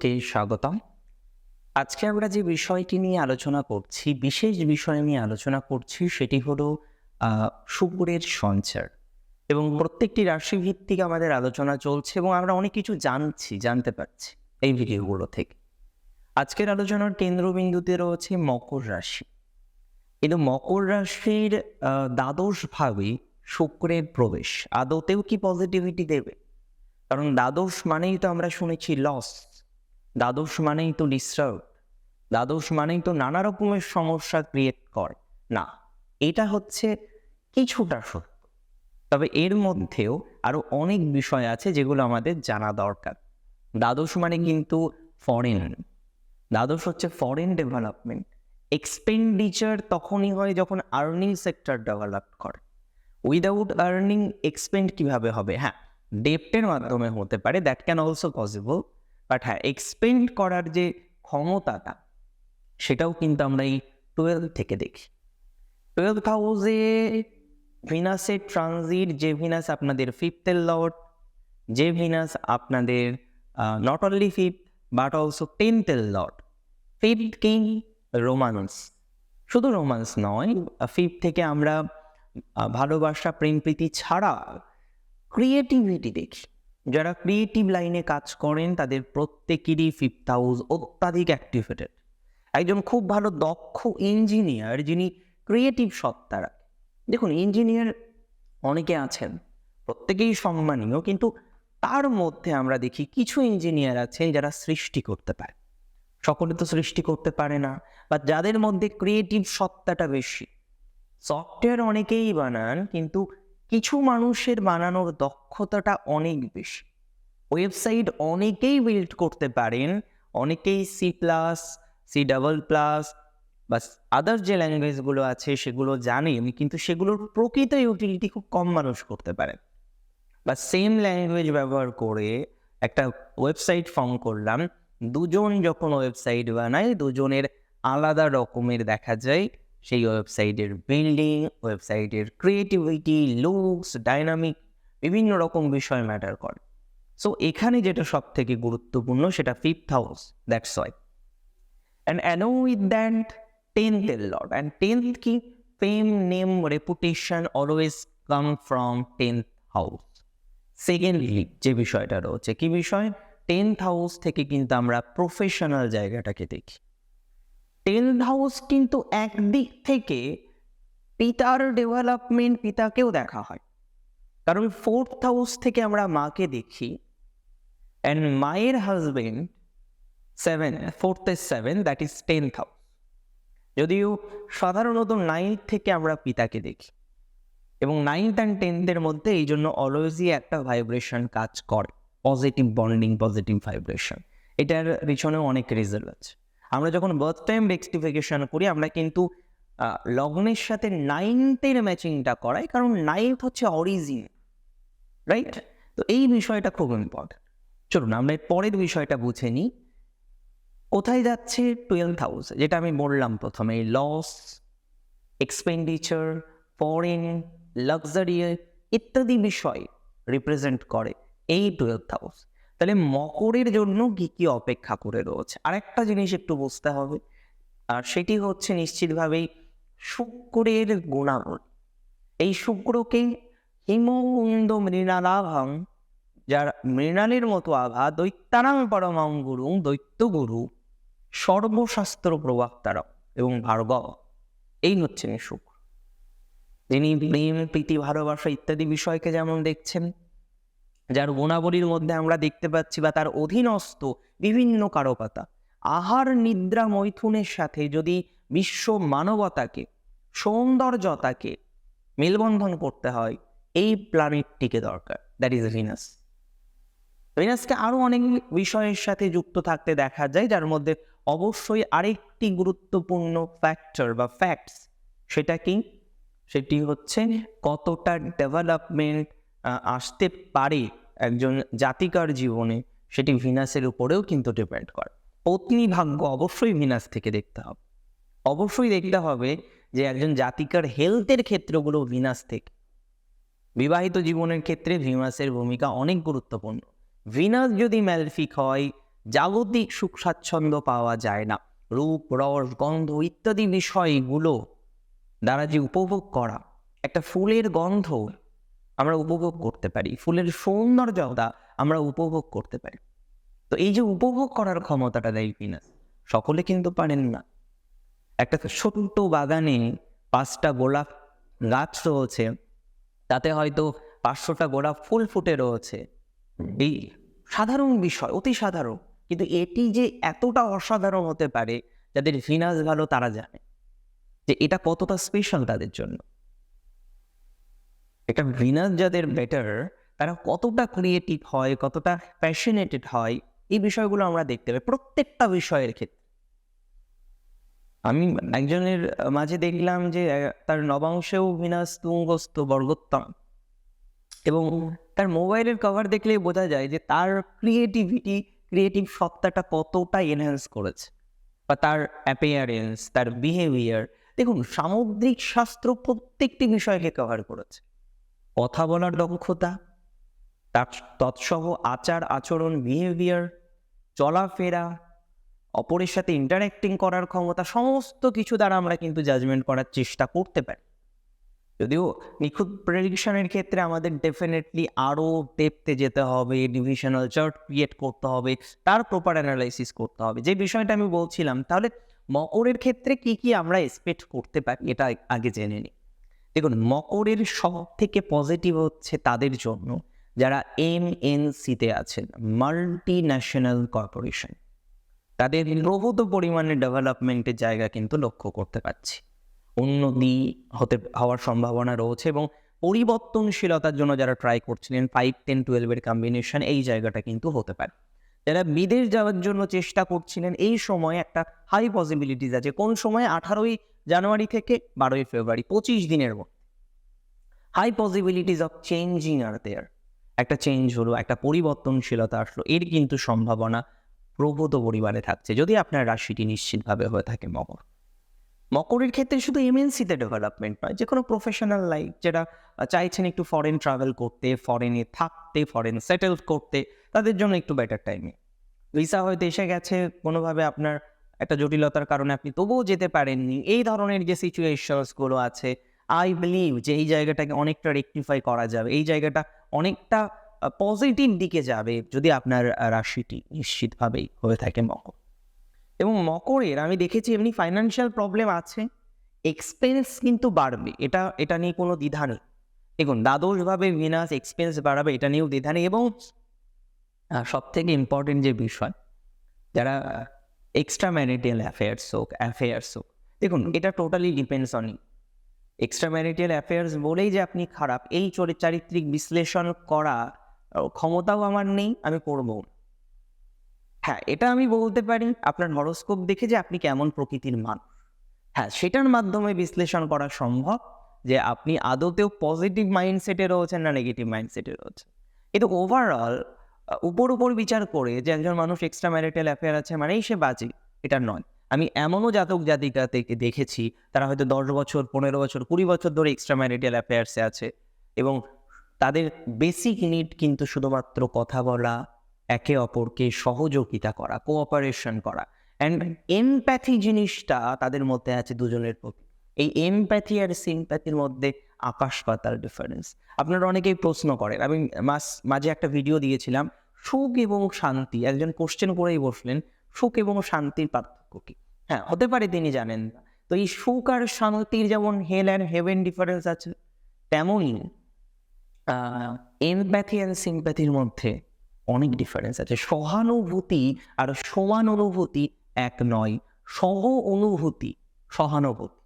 সকলকে স্বাগতম। আজকে আমরা যে বিষয়টি নিয়ে আলোচনা করছি, বিশেষ বিষয় নিয়ে আলোচনা করছি, সেটি হলো শুক্রের সঞ্চার। এবং প্রত্যেকটি রাশি ভিত্তিক আমাদের আলোচনা চলছে এবং আমরা অনেক কিছু জানছি, জানতে পারছি এই ভিডিওগুলো থেকে। আজকের আলোচনার কেন্দ্রবিন্দুতে রয়েছে মকর রাশি। কিন্তু মকর রাশির দ্বাদশ ভাবে শুক্রের প্রবেশ। আদতেও কি পজিটিভিটি দেবে? কারণ দ্বাদশ মানেই তো আমরা শুনেছি লস দ্বাদশ মানেই তো ডিস্টার্ব দ্বাদশ মানেই তো নানা রকমের সমস্যা ক্রিয়েট করে। না, এটা হচ্ছে কিছুটা সত্য। তবে এর মধ্যেও আরও অনেক বিষয় আছে যেগুলো আমাদের জানা দরকার। দ্বাদশ মানে কিন্তু ফরেন দ্বাদশ হচ্ছে ফরেন ডেভেলপমেন্ট এক্সপেন্ডিচার তখনই হয় যখন আর্নিং সেক্টর ডেভেলপ করে। উইদাউট আর্নিং এক্সপেন্ড কীভাবে হবে? হ্যাঁ ডেপ্টের মাধ্যমে হতে পারে। That can also possible but হ্যাঁ এক্সপেন্ড করার যে ক্ষমতাটা, সেটাও কিন্তু আমরা এই টুয়েলভ থেকে দেখি। টুয়েলভ হাউসে ভিনাসের ট্রানজিট যে ভিনাস আপনাদের ফিফথের লর্ড যে ভিনাস আপনাদের not only fifth but also টেন্থের lord fifth king? Romance শুধু রোমান্স নয় ফিফথ থেকে আমরা ভালোবাসা প্রেম প্রীতি ছাড়া ক্রিয়েটিভিটি দেখি। যারা ক্রিয়েটিভ লাইনে কাজ করেন, তাদের প্রত্যেকেরই ফিফথ হাউস অত্যাধিক অ্যাক্টিভেটেড একজন খুব ভালো দক্ষ ইঞ্জিনিয়ার যিনি ক্রিয়েটিভ সত্তা রাখে দেখুন ইঞ্জিনিয়ার অনেকে আছেন, প্রত্যেকেই সম্মানীয়, কিন্তু তার মধ্যে আমরা দেখি কিছু ইঞ্জিনিয়ার আছেন যারা সৃষ্টি করতে পারে। সকলে তো সৃষ্টি করতে পারে না বা যাদের মধ্যে ক্রিয়েটিভ সত্তাটা বেশি। সফটওয়্যার অনেকেই বানান, কিন্তু কিছু মানুষের বানানোর দক্ষতাটা অনেক বেশি। ওয়েবসাইট অনেকেই বিল্ড করতে পারেন, অনেকেই C plus C double plus বা আদার যে ল্যাঙ্গুয়েজগুলো আছে সেগুলো জানি আমি কিন্তু সেগুলোর প্রকৃত ইউটিলিটি খুব কম মানুষ করতে পারেন। বা সেম ল্যাঙ্গুয়েজ ব্যবহার করে একটা ওয়েবসাইট ফর্ম করলাম, দুজন যখন ওয়েবসাইট বানায়, দুজনের আলাদা রকমের দেখা যায় সেই ওয়েবসাইটের বিল্ডিং, ওয়েবসাইটের ক্রিয়েটিভিটি লুকস ডাইনামিক বিভিন্ন রকম বিষয় ম্যাটার করে। সো এখানে যেটা সব থেকে গুরুত্বপূর্ণ সেটা fifth house that's why and অ্যানো with that tenth এর লর্ড অ্যান্ড টেন্থ কি? Fame name reputation always come from tenth house secondly যে বিষয়টা রয়েছে, কি বিষয়? টেন্থ হাউস থেকে কিন্তু আমরা প্রফেশনাল জায়গাটাকে দেখি। টেন্থ হাউস কিন্তু একদিক থেকে পিতার ডেভেলপমেন্ট পিতাকেও দেখা হয়। কারণ ফোর্থ হাউস থেকে আমরা মাকে দেখি অ্যান্ড মায়ের হাজবেন্ড সেভেন ফোর্থ এর seven that is tenth house যদিও সাধারণত নাইন্থ থেকে আমরা পিতাকে দেখি এবং নাইন্থ অ্যান্ড টেন্থের মধ্যে এই জন্য অলওয়েজই একটা ভাইব্রেশন কাজ করে পজিটিভ বন্ডিং পজিটিভ ভাইব্রেশন এটার পিছনেও অনেক রেজাল্ট আছে। আমরা যখন বার্থ টাইম রেক্সটিফিকেশন করি, আমরা কিন্তু লগ্নের সাথে নাইনথের ম্যাচিংটা করাই, কারণ নাইনথ হচ্ছে অরিজিন রাইট তো এই বিষয়টা খুব ইম্পর্টেন্ট চলুন, আমরা এর পরের বিষয়টা বুঝে নিই। কোথায় যাচ্ছে টুয়েলভ হাউস যেটা আমি বললাম প্রথমে লস এক্সপেন্ডিচার ফরেন লাক্সারি ইত্যাদি বিষয় রিপ্রেজেন্ট করে এই টুয়েলভ হাউস তাহলে মকরের জন্য কি কি অপেক্ষা করে রয়েছে? আরেকটা জিনিস একটু বুঝতে হবে, আর সেটি হচ্ছে নিশ্চিতভাবেই শুক্রের গুণাগুণ এই শুক্রকে হিমকুন্দ মৃণালাভাং, যার মৃণালের মতো আভা দৈত্যানাং পরমাং গুরু দৈত্যগুরু সর্বশাস্ত্র প্রবক্তারা এবং ভার্গব। এই হচ্ছেন শুক্র। তিনি প্রেম প্রীতি, ভালোবাসা ইত্যাদি বিষয়কে যেমন দেখছেন যার গুণাবলীর মধ্যে আমরা দেখতে পাচ্ছি বা তার অধীনস্থ বিভিন্ন কারকতা আহার নিদ্রা মৈথুনের সাথে যদি বিশ্ব মানবতাকে, সৌন্দর্যতাকে মেলবন্ধন করতে হয়, এই প্ল্যানেটটিকে দরকার। দ্যাট ইজ ভিনাস ভিনাসকে আরও অনেক বিষয়ের সাথে যুক্ত থাকতে দেখা যায়, যার মধ্যে অবশ্যই আরেকটি গুরুত্বপূর্ণ ফ্যাক্টর বা ফ্যাক্টস সেটা কি সেটি হচ্ছে কতটা ডেভেলপমেন্ট আসতে পারে একজন জাতিকার জীবনে সেটি ভিনাসের উপরেও কিন্তু ডিপেন্ড করে। পত্নী ভাগ্য অবশ্যই ভিনাস থেকে দেখতে হবে। অবশ্যই দেখতে হবে যে একজন জাতিকার হেলথের ক্ষেত্রগুলো ভিনাস থেকে। বিবাহিত জীবনের ক্ষেত্রে ভিনাসের ভূমিকা অনেক গুরুত্বপূর্ণ। ভিনাস যদি ম্যালফিক হয়, জাগতিক সুখ স্বাচ্ছন্দ্য পাওয়া যায় না। রূপ, রস, গন্ধ ইত্যাদি বিষয়গুলো দ্বারা যে উপভোগ করা, একটা ফুলের গন্ধ আমরা উপভোগ করতে পারি। ফুলের সৌন্দর্যতা আমরা উপভোগ করতে পারি। তো এই যে উপভোগ করার ক্ষমতাটা দেয় ভিনাস সকলে কিন্তু পারেন না। একটা ছোট্ট বাগানে পাঁচটা গোলাপ গাছ রয়েছে, তাতে হয়তো পাঁচশোটা গোলাপ ফুল ফুটে রয়েছে। এই সাধারণ বিষয়, অতি সাধারণ। কিন্তু এটি যে এতটা অসাধারণ হতে পারে, যাদের ভিনাস ভালো তারা জানে। যে এটা কতটা স্পেশাল তাদের জন্য। এটা ভিনাস যাদের বেটার তারা কতটা ক্রিয়েটিভ হয়, কতটা প্যাশনেটেড হয়, এই বিষয়গুলো আমরা দেখতে পাই প্রত্যেকটা বিষয়ের ক্ষেত্রে। আমি একজনের মাঝে দেখলাম যে তার নবাংশেও ভিনাস তুঙ্গস্থ বর্গোত্তম। এবং তার মোবাইলের কভার দেখলে বোঝা যায় যে, তার ক্রিয়েটিভিটি ক্রিয়েটিভ সত্তাটা কতটা এনহ্যান্স করেছে। বা তার অ্যাপিয়ারেন্স তার বিহেভিয়ার দেখুন, সামুদ্রিক শাস্ত্র প্রত্যেকটি বিষয়কে কভার করেছে। কথা বলার দক্ষতা, তার তৎসহ আচার, আচরণ বিহেভিয়ার চলাফেরা, অপরের সাথে ইন্টারাক্টিং করার ক্ষমতা, সমস্ত কিছু দ্বারা আমরা কিন্তু জাজমেন্ট করার চেষ্টা করতে পারি। যদিও নিখুঁত প্রেডিকশনের ক্ষেত্রে আমাদের ডেফিনেটলি আরও ডেপতে যেতে হবে ডিভিশনাল চার্ট ক্রিয়েট করতে হবে, তার প্রপার অ্যানালাইসিস করতে হবে। যে বিষয়টা আমি বলছিলাম, তাহলে মকরের ক্ষেত্রে কি কি আমরা এক্সপেক্ট করতে পারি, এটা আগে জেনে নিই। দেখুন, মকরের সব থেকে পজিটিভ হচ্ছে তাদের জন্য যারা এম এন সিতে আছেন মাল্টি ন্যাশনাল কর্পোরেশন তাদের প্রভূত পরিমাণে ডেভেলপমেন্টের জায়গা কিন্তু লক্ষ্য করতে পারছি। উন্নতি হতে, হওয়ার সম্ভাবনা রয়েছে এবং পরিবর্তনশীলতার জন্য যারা ট্রাই করছিলেন ফাইভ টেন টুয়েলভের কম্বিনেশন এই জায়গাটা কিন্তু হতে পারে। যারা বিদেশ যাওয়ার জন্য চেষ্টা করছিলেন, এই সময় একটা হাই পসিবিলিটিস আছে। কোন সময় আঠারোই জানুয়ারি থেকে বারোই ফেব্রুয়ারি, পঁচিশ দিনের মধ্যে। High possibilities of changing R there একটা চেঞ্জ হলো, একটা পরিবর্তনশীলতা আসলো, এর কিন্তু সম্ভাবনা প্রভূত পরিমাণে থাকছে, যদি আপনার রাশিটি নিশ্চিতভাবে হয়ে থাকে মকর। মকরের ক্ষেত্রে শুধু এমএনসিতে ডেভেলপমেন্ট নয় যে কোনো প্রফেশনাল লাইফ যেটা চাইছেন একটু ফরেন ট্রাভেল করতে ফরেনে থাকতে ফরেন সেটেল করতে, তাদের জন্য একটু বেটার টাইমে ভিসা হয়তো এসে গেছে, কোনোভাবে আপনার একটা জটিলতার কারণে আপনি তবুও যেতে পারেননি। এই ধরনের যে সিচুয়েশনসগুলো আছে আই বিলিভ যে এই জায়গাটাকে অনেকটা রেকটিফাই করা যাবে। এই জায়গাটা অনেকটা পজিটিভ দিকে যাবে যদি আপনার রাশিটি নিশ্চিতভাবেই হয়ে থাকে মকর। এবং মকরের আমি দেখেছি এমনি ফাইন্যান্সিয়াল প্রবলেম আছে এক্সপেন্স কিন্তু বাড়বে। এটা এটা নিয়ে কোনো দ্বিধা নেই। দেখুন, দ্বাদশভাবে ভিনাস এক্সপেন্স বাড়াবে, এটা নিয়েও দ্বিধা নেই। এবং সব থেকে ইম্পর্টেন্ট যে বিষয়, যারা এক্সট্রা ম্যারিটাল অ্যাফেয়ার্স হোক অ্যাফেয়ার্স হোক দেখুন এটা totally depends on extra marital affairs বলেই যে আপনি খারাপ এই চরি চারিত্রিক বিশ্লেষণ করা ক্ষমতাও আমার নেই আমি করব। হ্যাঁ এটা আমি বলতে পারি আপনার হরোস্কোপ দেখে যে আপনি কেমন প্রকৃতির মান হ্যাঁ সেটার মাধ্যমে বিশ্লেষণ করা সম্ভব যে আপনি আদতেও পজিটিভ মাইন্ডসেটে রয়েছেন না নেগেটিভ মাইন্ডসেটে রয়েছেন। কিন্তু ওভারঅল উপর উপর বিচার করে যে একজন মানুষ এক্সট্রা ম্যারিটাল অ্যাফেয়ার আছে মানেই সে বাজে, এটা নয়। আমি এমনও জাতক জাতিকা থেকে দেখেছি, তারা হয়তো দশ বছর, পনেরো বছর, কুড়ি বছর ধরে এক্সট্রা ম্যারিটাল অ্যাফেয়ার্সে আছে এবং তাদের বেসিক নিড কিন্তু শুধুমাত্র কথা বলা, একে অপরকে সহযোগিতা করা কোঅপারেশন করা। অ্যান্ড এমপ্যাথি জিনিসটা তাদের মধ্যে আছে দুজনের প্রতি। এই এমপ্যাথি আর সিম্প্যাথির মধ্যে আকাশ পাতাল ডিফারেন্স আপনারা অনেকেই প্রশ্ন করেন, আমি মাস, মাঝে একটা ভিডিও দিয়েছিলাম সুখ এবং শান্তি। একজন কোশ্চেন করেই বসলেন, সুখ এবং শান্তির পার্থক্য কি? হ্যাঁ হতে পারে তিনি জানেন। না তো এই সুখ আর শান্তির যেমন হেল অ্যান্ড হেভেন ডিফারেন্স আছে তেমনই এমপ্যাথি অ্যান্ড সিম্প্যাথির মধ্যে অনেক ডিফারেন্স আছে। সহানুভূতি আর সমান অনুভূতি এক নয়। সহ অনুভূতি, সহানুভূতি।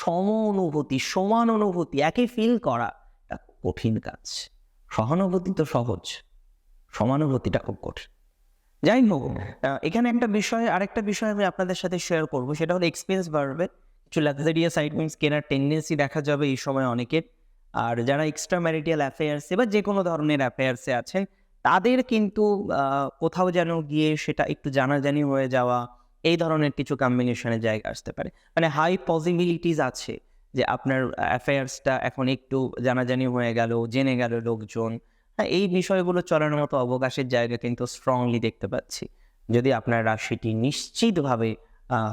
সম অনুভূতি, সমান অনুভূতি একই ফিল করা কঠিন কাজ। সহানুভূতি তো সহজ। সমানুভূতিটা খুব কঠিন। যাই হোক এখানে একটা বিষয় আরেকটা বিষয় আমি আপনাদের সাথে শেয়ার করব। সেটা হলো এক্সপেন্স বাড়বে। কিছু লাক্সারিয়াস আইটেমস কেনার টেন্ডেন্সি দেখা যাবে এই সময় অনেকের। আর যারা এক্সট্রা ম্যারিটাল অ্যাফেয়ার্সে বা যে কোনো ধরনের অ্যাফেয়ার্সে আছেন তাদের কিন্তু কোথাও যেন গিয়ে সেটা একটু জানাজানি হয়ে যাওয়া এই ধরনের কিছু কম্বিনেশনের জায়গা আসতে পারে। মানে হাই পসিবিলিটিস আছে যে আপনার অ্যাফেয়ার্সটা এখন একটু জানাজানি হয়ে গেল জেনে গেল লোকজন। হ্যাঁ এই বিষয়গুলো চলানোর মতো অবকাশের জায়গা কিন্তু স্ট্রংলি দেখতে পাচ্ছি। যদি আপনার রাশিটি নিশ্চিতভাবে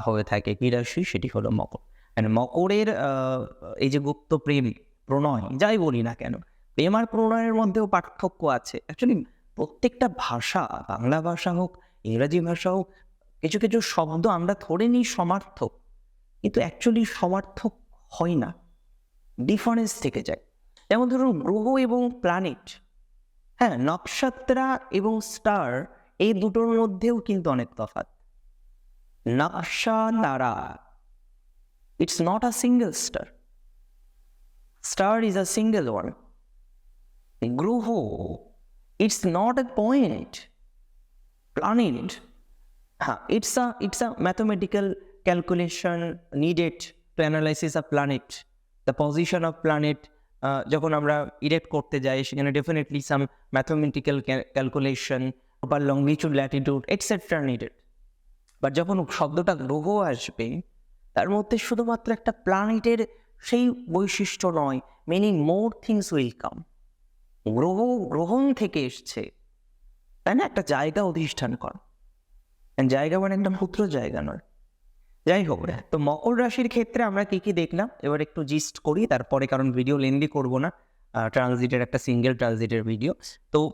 হয়ে থাকে, কি রাশি? সেটি হলো মকর। And মকরের এই যে গুপ্ত প্রেম, প্রণয়, যাই বলি না কেন, প্রেম আর প্রণয়ের মধ্যেও পার্থক্য আছে। অ্যাকচুয়ালি প্রত্যেকটা ভাষা, বাংলা ভাষা হোক, ইংরাজি ভাষা হোক, কিছু কিছু শব্দ আমরা ধরে নিই সমার্থক। কিন্তু অ্যাকচুয়ালি সমার্থক হয় না। ডিফারেন্স থেকে যায়। যেমন ধরুন গ্রহ এবং প্ল্যানেট হ্যাঁ নক্ষত্রা এবং স্টার এই দুটোর মধ্যেও কিন্তু অনেক তফাৎ। নকশা তারা it's not a single star star is a single one গ্রহ it's not a point planet হ্যাঁ it's a it's a mathematical calculation needed to analysis a planet the position of planet যখন আমরা ইরেক্ট করতে যাই, সেখানে definitely some mathematical calculation বা longitude latitude etcetera needed but যখন শব্দটা গ্রহ আসবে, তার মধ্যে শুধুমাত্র একটা প্ল্যানেটের সেই বৈশিষ্ট্য নয় many more things will come গ্রহ, গ্রহণ থেকে এসছে। তাই না? একটা জায়গা অধিষ্ঠান কর। জায়গা মানে একটা ক্ষুদ্র জায়গা নয়। যাই হোক তো মকর রাশির ক্ষেত্রে আমরা কি কি দেখলাম? এবার একটু জিস্ট করি তারপরে কারণ ভিডিও লেন্দি করব না। ট্রানজিটের একটা সিঙ্গেল ট্রানজিটের ভিডিও তো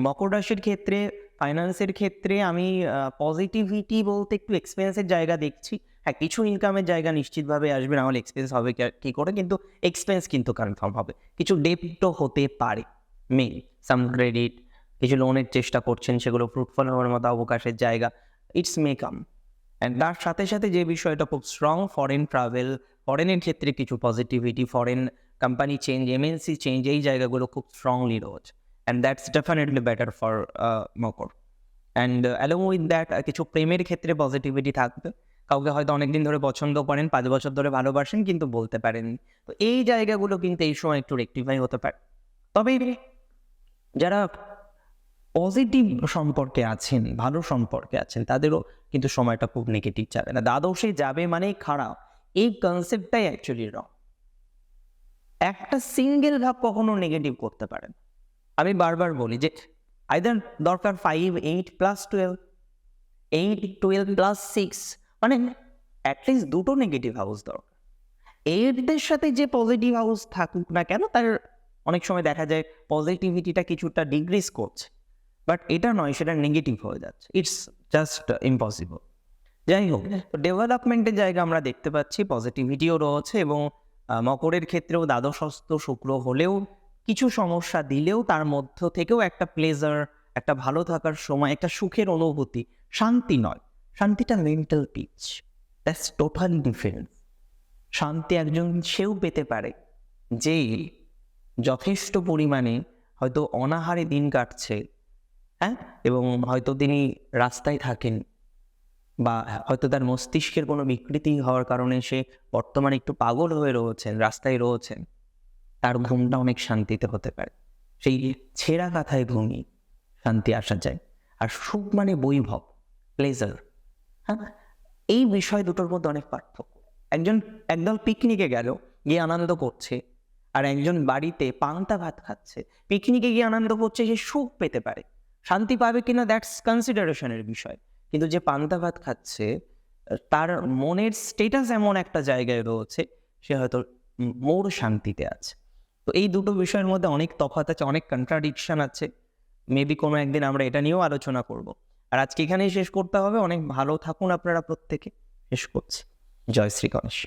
মকর রাশির ক্ষেত্রে ফাইন্যান্সের ক্ষেত্রে আমি পজিটিভিটি বলতে একটু এক্সপেন্সের জায়গা দেখছি। হ্যাঁ কিছু ইনকামের জায়গা নিশ্চিতভাবে আসবে না হলে এক্সপেন্স হবে কি- করে? কিন্তু এক্সপেন্স কিন্তু কনফার্ম হবে। কিছু ডেপ্টও হতে পারে মে সাম ক্রেডিট কিছু লোনের চেষ্টা করছেন সেগুলো ফ্রুটফল হওয়ার মতো অবকাশের জায়গা। ইটস মে কাম অ্যান্ড তার সাথে সাথে যে বিষয়টা খুব স্ট্রং ফরেন ট্রাভেল ফরেনের ক্ষেত্রে কিছু positivity foreign company change MNC change এই জায়গাগুলো খুব স্ট্রংলি রয়েছে। And that's definitely better for Makar. And along with that কিছু প্রেমের ক্ষেত্রে পজিটিভিটি থাকবে। কাউকে হয়তো অনেকদিন ধরে পছন্দ করেন, পাঁচ বছর ধরে ভালোবাসেন, কিন্তু বলতে পারেন তো এই জায়গাগুলো কিন্তু এই সময় একটু রেক্টিফাই হতে পারে। তবে যারা পজিটিভ সম্পর্কে আছেন, ভালো সম্পর্কে আছেন, তাদেরও কিন্তু সময়টা খুব নেগেটিভ যাবে না। দ্বাদশে যাবে মানেই খারাপ। এই কনসেপ্টটাই অ্যাকচুয়ালি রং একটা সিঙ্গেল ভাব কখনো নেগেটিভ করতে পারেন আমি বারবার বলি যে আইদার দরকার five eight plus twelve eight twelve plus six মানে অ্যাটলিস্ট দুটো নেগেটিভ হাউস দরকার। এইটদের সাথে যে পজিটিভ হাউস থাকুক না কেন, তার অনেক সময় দেখা যায় পজিটিভিটিটা কিছুটা ডিগ্রিজ করছে। বাট এটা নয় সেটা নেগেটিভ হয়ে যাচ্ছে। ইটস জাস্ট ইম্পসিবল যাই হোক তো ডেভেলপমেন্টের জায়গা আমরা দেখতে পাচ্ছি পজিটিভিটিও রয়েছে এবং মকরের ক্ষেত্রেও দ্বাদশস্থ শুক্র হলেও কিছু সমস্যা দিলেও তার মধ্য থেকেও একটা প্লেজার একটা ভালো থাকার সময় একটা সুখের অনুভূতি শান্তি নয়। শান্তিটা mental peace that's totally different শান্তি একজন সেও পেতে পারে যে যথেষ্ট পরিমাণে হয়তো অনাহারে দিন কাটছে হ্যাঁ? এবং হয়তো তিনি রাস্তায় থাকেন বা হয়তো তার মস্তিষ্কের কোনো বিকৃতি হওয়ার কারণে সে বর্তমানে একটু পাগল হয়ে রয়েছেন, রাস্তায় রয়েছেন। তার ঘুমটা অনেক শান্তিতে হতে পারে। সেই ছেঁড়া কাথায় ঘুমি শান্তি আসা যায়। আর সুখ মানে বৈভব প্লেজার হ্যাঁ? এই বিষয় দুটোর মধ্যে অনেক পার্থক্য। একজন, একদল পিকনিকে গেল, গিয়ে আনন্দ করছে। আর একজন বাড়িতে পান্তা ভাত খাচ্ছে। পিকনিকে গিয়ে আনন্দ করছে, সে সুখ পেতে পারে। শান্তি পাবে কিনা দ্যাটস কনসিডারেশনের বিষয়। কিন্তু যে পান্তা ভাত খাচ্ছে, তার মনের স্টেটাস এমন একটা জায়গায় রয়েছে, সে হয়তো মোর শান্তিতে আছে। তো এই দুটো বিষয়ের মধ্যে অনেক তফাত আছে, অনেক কন্ট্রাডিকশন আছে। মেবি কোনো একদিন আমরা এটা নিয়েও আলোচনা করব। আর আজকে এখানেই শেষ করতে হবে। অনেক ভালো থাকুন আপনারা প্রত্যেকে। শেষ করছি। জয় শ্রী গণেশ।